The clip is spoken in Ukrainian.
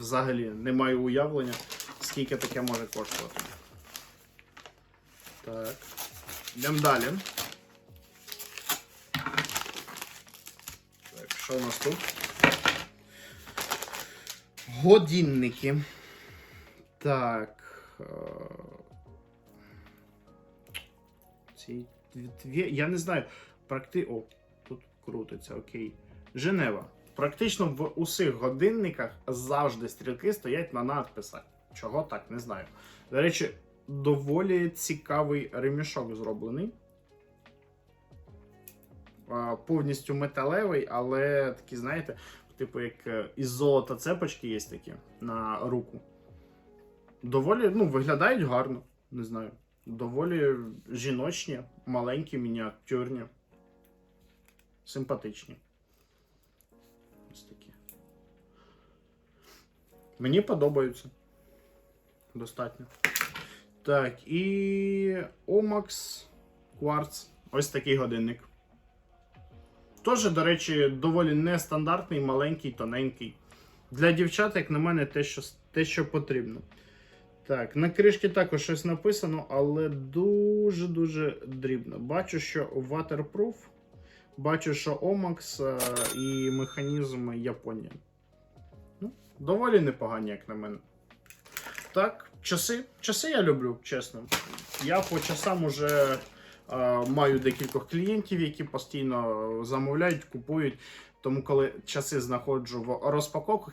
взагалі не маю уявлення, скільки таке може коштувати. Так. Йдемо далі. Так, що у нас тут? Годинники. Так. е, Ці. Я не знаю. Практи... О, тут крутиться, окей. Женева. Практично в усіх годинниках завжди стрілки стоять на надписах. Чого так, не знаю. До речі, доволі цікавий ремішок зроблений. Повністю металевий, але такі, знаєте, типу, як е, із золота цепочки є такі на руку. Доволі, ну, виглядають гарно, не знаю. Доволі жіночні, маленькі, мініатюрні. Симпатичні. Мені подобаються. Достатньо. Так, і Omax Quartz. Ось такий годинник. Теж, до речі, доволі нестандартний, маленький, тоненький. Для дівчат, як на мене, те, що, те, що потрібно. Так, на кришці також щось написано, але дуже-дуже дрібно. Бачу, що waterproof. Бачу, що Omax е, і механізм Японія. Ну, доволі непогані, як на мене. Так, часи. Часи я люблю, чесно. Я по часам уже маю декількох клієнтів, які постійно замовляють, купують. Тому, коли часи знаходжу в розпаковках,